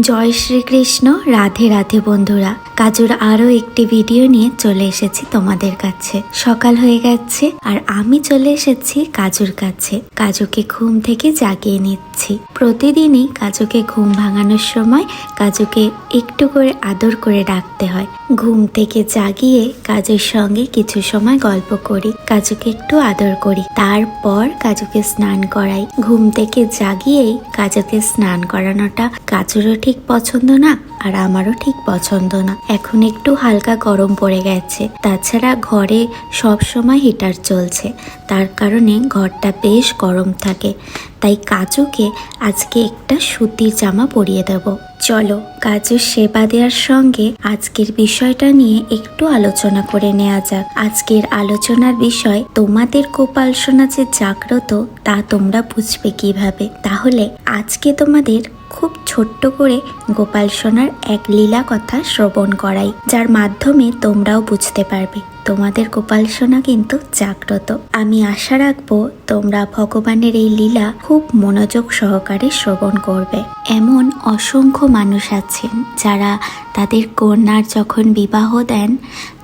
জয় শ্রীকৃষ্ণ, রাধে রাধে বন্ধুরা। কাজুর আরও একটি ভিডিও নিয়ে চলে এসেছি তোমাদের কাছে। সকাল হয়ে গেছে আর আমি চলে এসেছি কাজুর কাছে। কাজুকে ঘুম থেকে জাগিয়ে নিচ্ছি। প্রতিদিনই কাজুকে ঘুম ভাঙানোর সময় কাজুকে একটু করে আদর করে ডাকতে হয়। ঘুম থেকে জাগিয়ে কাজুর সঙ্গে কিছু সময় গল্প করি, কাজুকে একটু আদর করি। তারপর কাজুকে স্নান করাই। ঘুম থেকে জাগিয়েই কাজুকে স্নান করানোটা কাজুরও ঠিক পছন্দ না আর আমারও ঠিক পছন্দ না। এখন একটু হালকা গরম পড়ে গেছে। তাছাড়া ঘরে সব সময় হিটার চলছে। তার কারণে ঘরটা বেশ গরম থাকে। তাই কাজুকে আজকে একটা সুতির জামা পরিয়ে দেব। চলো, কাজুর সেবা দেওয়ার সঙ্গে আজকের বিষয়টা নিয়ে একটু আলোচনা করে নেওয়া যাক। আজকের আলোচনার বিষয়, তোমাদের গোপাল সোনা যে জাগ্রত, তা তোমরা বুঝবে কীভাবে? তাহলে আজকে তোমাদের খুব ছোট্ট করে গোপাল সোনার এক লীলা কথা শ্রবণ করাই, যার মাধ্যমে তোমরাও বুঝতে পারবে। তোমাদের গোপাল সোনা কিন্তু জাগ্রত। আমি আশা রাখব তোমরা ভগবানের এই লীলা খুব মনোযোগ সহকারে শ্রবণ করবে। এমন অসংখ্য মানুষ আছেন যারা তাদের কন্যার যখন বিবাহ দেন,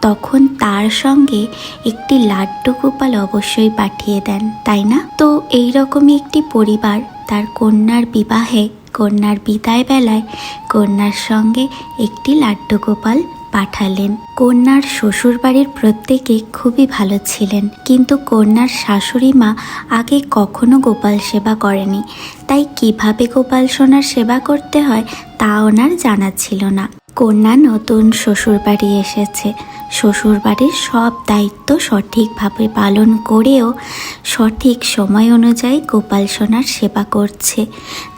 তখন তার সঙ্গে একটি লাড্ডু গোপাল অবশ্যই পাঠিয়ে দেন, তাই না? তো এই রকমই একটি পরিবার তার কন্যার বিবাহে কন্যার বিদায় বেলায় কন্যার সঙ্গে একটি লাড্ডু গোপাল পাঠালেন। কন্যার শ্বশুরবাড়ির প্রত্যেকে খুবই ভালো ছিলেন, কিন্তু কন্যার শাশুড়ি মা আগে কখনো গোপাল সেবা করেনি। তাই কীভাবে গোপাল সোনার সেবা করতে হয় তা ওনার জানা ছিল না। কন্যা নতুন শ্বশুরবাড়ি এসেছে। শ্বশুরবাড়ির সব দায়িত্ব সঠিকভাবে পালন করেও সঠিক সময় অনুযায়ী গোপাল সোনার সেবা করছে।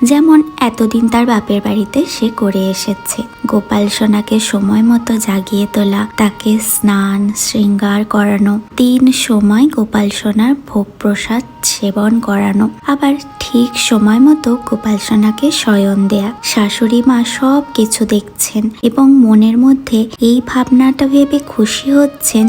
যেমন এতদিন তার বাপের বাড়িতে সে করে এসেছে। গোপাল সোনাকে সময় মতো জাগিয়ে তোলা, তাকে স্নান, শৃঙ্গার করানো, তিন সময় গোপাল সোনার ভোগ প্রসাদ সেবন করানো, আবার ঠিক সময় মতো গোপাল সোনাকে শয়ন দেয়া। শাশুড়ি মা সব কিছু দেখছেন এবং মনের মধ্যে এই ভাবনাটা ভেবে খুশি হচ্ছেন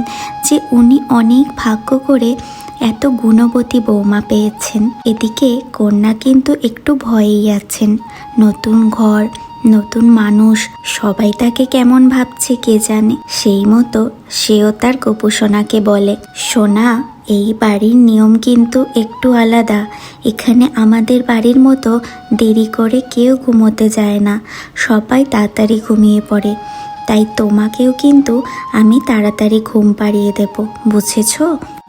যে উনি অনেক ভাগ্য করে এত গুণবতী বৌমা পেয়েছেন। এদিকে কন্যা কিন্তু একটু ভয়েই আছেন। নতুন ঘর, নতুন মানুষ, সবাই তাকে কেমন ভাবছে কে জানে? সেই মতো সেও তার গোপসোনাকে বলে, সোনা, এই বাড়ির নিয়ম কিন্তু একটু আলাদা। এখানে আমাদের বাড়ির মতো দেরি করে কেউ ঘুমোতে যায় না। সবাই তাড়াতাড়ি ঘুমিয়ে পড়ে। তাই তোমাকেও কিন্তু আমি তাড়াতাড়ি ঘুম পাড়িয়ে দেব, বুঝেছ?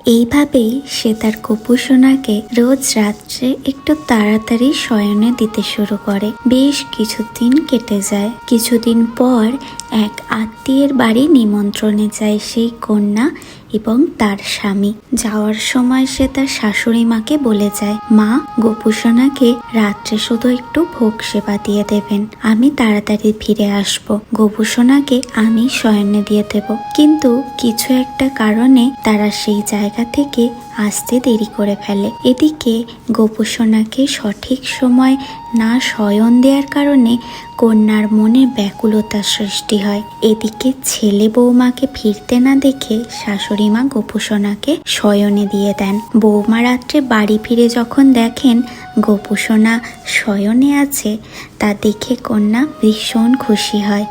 এইভাবেই সে তার কপুসোনাকে রোজ রাত্রে একটু তাড়াতাড়ি শয়নে দিতে শুরু করে। বেশ কিছুদিন কেটে যায়। কিছুদিন পর এক আত্মীয়ের বাড়ি নিমন্ত্রণে যায় সেই কন্যা এবং তার স্বামী। যাওয়ার সময় সে তার শাশুড়ি মাকে বলে যায়, মা, গোপুসোনাকে রাত্রে শুধু একটু ভোগ সেবা দিয়ে দেবেন। আমি তাড়াতাড়ি ফিরে আসব। গোপুসোনাকে আমি শয়নে দিয়ে দেব। কিন্তু কিছু একটা কারণে তারা সেই জায়গা থেকে আসতে দেরি করে ফেলে। এদিকে গোপুসোনাকে সঠিক সময় না শয়ন দেওয়ার কারণে কন্যার মনে ব্যাকুলতা সৃষ্টি হয়। এদিকে ছেলে বৌমাকে ফিরতে না দেখে শাশুড়ি মা গোপুসোনাকে শয়নে দিয়ে দেন। বৌমা রাত্রে বাড়ি ফিরে যখন দেখেন গোপুসোনা শয়নে আছে, তা দেখে কন্যা ভীষণ খুশি হয়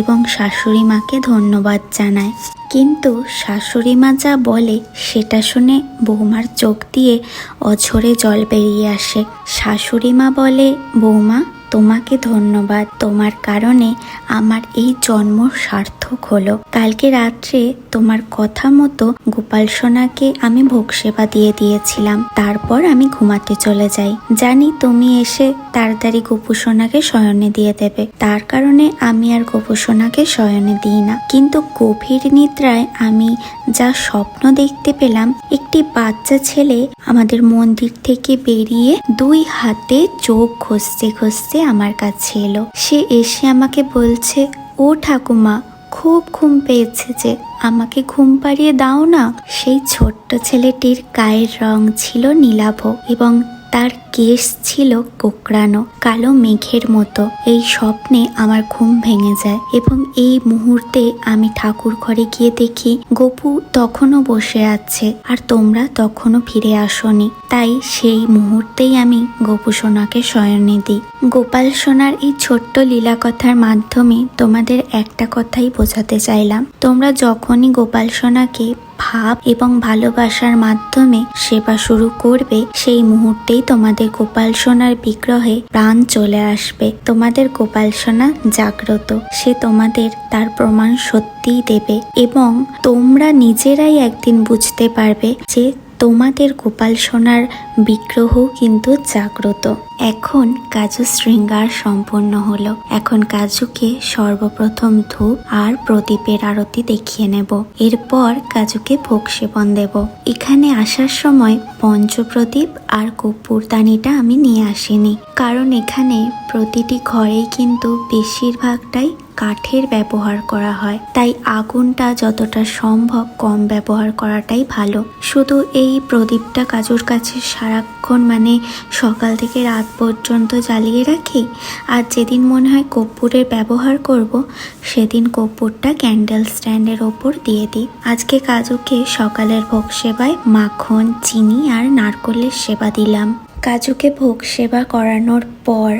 এবং শাশুড়ি মাকে ধন্যবাদ জানায়। কিন্তু শাশুড়ি মা যা বলে সেটা শুনে বৌমার চোখ দিয়ে অঝরে জল বেরিয়ে আসে। শাশুড়ি মা বলে, বৌমা তোমাকে ধন্যবাদ। তোমার কারণে আমার এই জন্ম সার্থক হলো। কালকে রাত্রে তোমার কথা মতো গোপাল সোনাকে আমি ভোগ সেবা দিয়ে দিয়েছিলাম। তারপর আমি ঘুমাতে চলে যাই। জানি তুমি এসে তাড়াতাড়ি গোপু সোনাকে শয়নে দিয়ে দেবে। তার কারণে আমি আর গোপু সোনাকে শয়নে দিই না। কিন্তু গভীর নিদ্রায় আমি যা স্বপ্ন দেখতে পেলাম, একটি বাচ্চা ছেলে আমাদের মন্দির থেকে বেরিয়ে দুই হাতে চোখ ঘষতে ঘষতে আমার কাছে এলো। সে এসে আমাকে বলছে, ও ঠাকুমা, খুব ঘুম পেয়েছে যে, আমাকে ঘুম পাড়িয়ে দাও না। সেই ছোট্ট ছেলেটির গায়ের রং ছিল নীলাভ এবং তার কেশ ছিল কোকড়ানো, কালো মেঘের মতো। এই স্বপ্নে আমার ঘুম ভেঙে যায় এবং এই মুহূর্তে আমি ঠাকুর ঘরে গিয়ে দেখি, গপু তখনও বসে আছে আর তোমরা তখনও ফিরে আসনি। তাই সেই মুহূর্তেই আমি গোপু সোনাকে শয়নে দিই। গোপাল সোনার এই ছোট্ট লীলা কথার মাধ্যমে তোমাদের একটা কথাই বোঝাতে চাইলাম। তোমরা যখনই গোপাল সোনাকে ভাব এবং ভালোবাসার মাধ্যমে সেবা শুরু করবে, সেই মুহূর্তেই তোমাদের গোপাল সোনার বিগ্রহে প্রাণ চলে আসবে। তোমাদের গোপাল সোনা জাগ্রত। সে তোমাদের তার প্রমাণ সত্যিই দেবে এবং তোমরা নিজেরাই একদিন বুঝতে পারবে যে তোমাদের গোপাল সোনার বিগ্রহ কিন্তু জাগ্রত। এখন কাজু শৃঙ্গার সম্পূর্ণ হলো। এখন কাজুকে সর্বপ্রথম ধূপ আর প্রদীপের আরতি দেখিয়ে নেব। এরপর কাজুকে ভোগ সেবন দেব। এখানে আসার সময় পঞ্চপ্রদীপ আর কর্পূরদানিটা আমি নিয়ে আসিনি। কারণ এখানে প্রতিটি ঘরেই কিন্তু বেশিরভাগটাই কাঠের ব্যবহার করা হয়। তাই আগুনটা যতটা সম্ভব কম ব্যবহার করাটাই ভালো। শুধু এই প্রদীপটা কাজুর কাছে সারাক্ষণ মানে সকাল থেকে রাত পর্যন্ত জ্বালিয়ে রাখি? আর যেদিন মনে হয় কর্পূরের ব্যবহার করব, সেদিন কর্পূরটা ক্যান্ডেল স্ট্যান্ডের ওপর দিয়ে দিই। আজকে কাজুকে সকালের ভোগ সেবায় মাখন, চিনি আর নারকলের সেবা দিলাম। কাজুকে ভোগ সেবা করানোর পর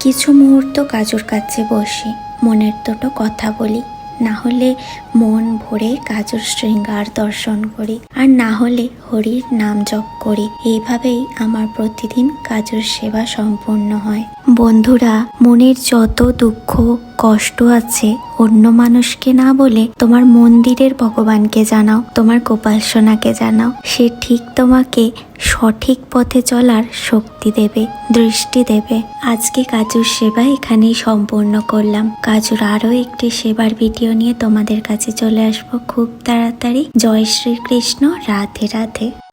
কিছু মুহূর্ত কাজুর কাছে বসি। মনের দুটো কথা বলি। না হলে মন ভরে কাজুর শৃঙ্গার দর্শন করি। আর না হলে হরির নাম জপ করি। এইভাবেই আমার প্রতিদিন কাজুর সেবা সম্পূর্ণ হয়। বন্ধুরা, মনের যত দুঃখ, কষ্ট আছে, অন্য মানুষকে না বলে তোমার মন্দিরের ভগবানকে জানাও, তোমার গোপাল সোনাকে জানাও। সে ঠিক তোমাকে সঠিক পথে চলার শক্তি দেবে, দৃষ্টি দেবে। আজকে কাজুর সেবা এখানেই সম্পূর্ণ করলাম। কাজুর আরও একটি সেবার ভিডিও নিয়ে তোমাদের কাছে চলে আসব খুব তাড়াতাড়ি। জয় শ্রীকৃষ্ণ রাধে রাধে।